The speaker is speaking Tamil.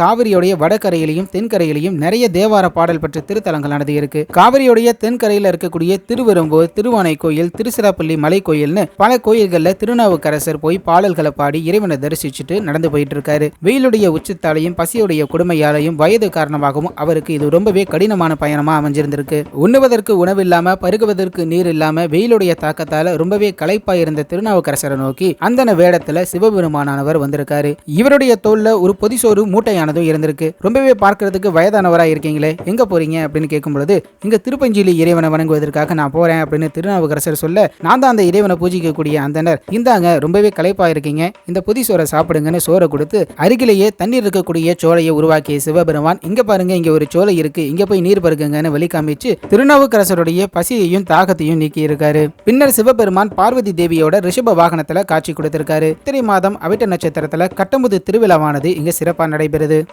காவிரியுடைய வடகரையிலையும் தென்கரையிலையும் நிறைய தேவார பாடல் பெற்ற திருத்தலங்களானது இருக்கு காவிரியுடைய தென்கரையில் இருக்கக்கூடிய திருவெரும்பூர் திருவானை கோயில் திருச்சிராப்பள்ளி மலை கோயில்னு பல கோயில்கள்ல திருநாவுக்கரசர் போய் பாடல்களை பாடி இறைவனை தரிசிச்சுட்டு நடந்து போயிட்டு இருக்காரு வெயிலுடைய உச்சத்தாலையும் பசியுடைய கொடுமையாலையும் வயது காரணமாகவும் அவருக்கு இது ரொம்பவே கடினமான பயணமா அமைஞ்சிருந்திருக்கு. உண்ணுவதற்கு உணவில்லாம பருகுவதற்கு நீர் இல்லாம வெயிலுடைய தாக்கத்தால ரொம்பவே களைப்பா இருந்த திருநாவுக்கரசரை நோக்கி அந்தன வேடத்துல சிவபெருமானவர் வந்திருக்காரு. இவருடைய தோல்ல ஒரு பொதிசோறு மூட்டையான மூட்டையானதும் இருந்திருக்கு. ரொம்பவே பார்க்கறதுக்கு வயதானவரா இருக்கீங்களே எங்க போறீங்க? அப்படின்னு கேட்கும் பொழுது இங்க திருப்பஞ்சிலி இறைவனை வணங்குவதற்காக நான் போறேன் அப்படின்னு திருநாவுக்கரசர் சொல்ல நான் தான் அந்த இறைவனை பூஜிக்கக்கூடிய அந்தனர். இந்தாங்க ரொம்பவே களைப்பா இருக்கீங்க. இந்த புதி சோறை சாப்பிடுங்கன்னு சோறை கொடுத்து அருகிலேயே தண்ணீர் இருக்கக்கூடிய சோலையை உருவாக்கிய சிவபெருமான் இங்க பாருங்க இங்க ஒரு சோலை இருக்கு இங்க போய் நீர் பருகுங்கன்னு வழி காமிச்சு திருநாவுக்கரசருடைய பசியையும் தாகத்தையும் நீக்கி இருக்காரு பின்னர் சிவபெருமான் பார்வதி தேவியோட ரிஷப வாகனத்துல காட்சி கொடுத்திருக்காரு. திரை மாதம் அவிட்ட நட்சத்திரத்துல கட்டமுது திருவிழாவானது இங்க சிறப்பா நடைபெறுது.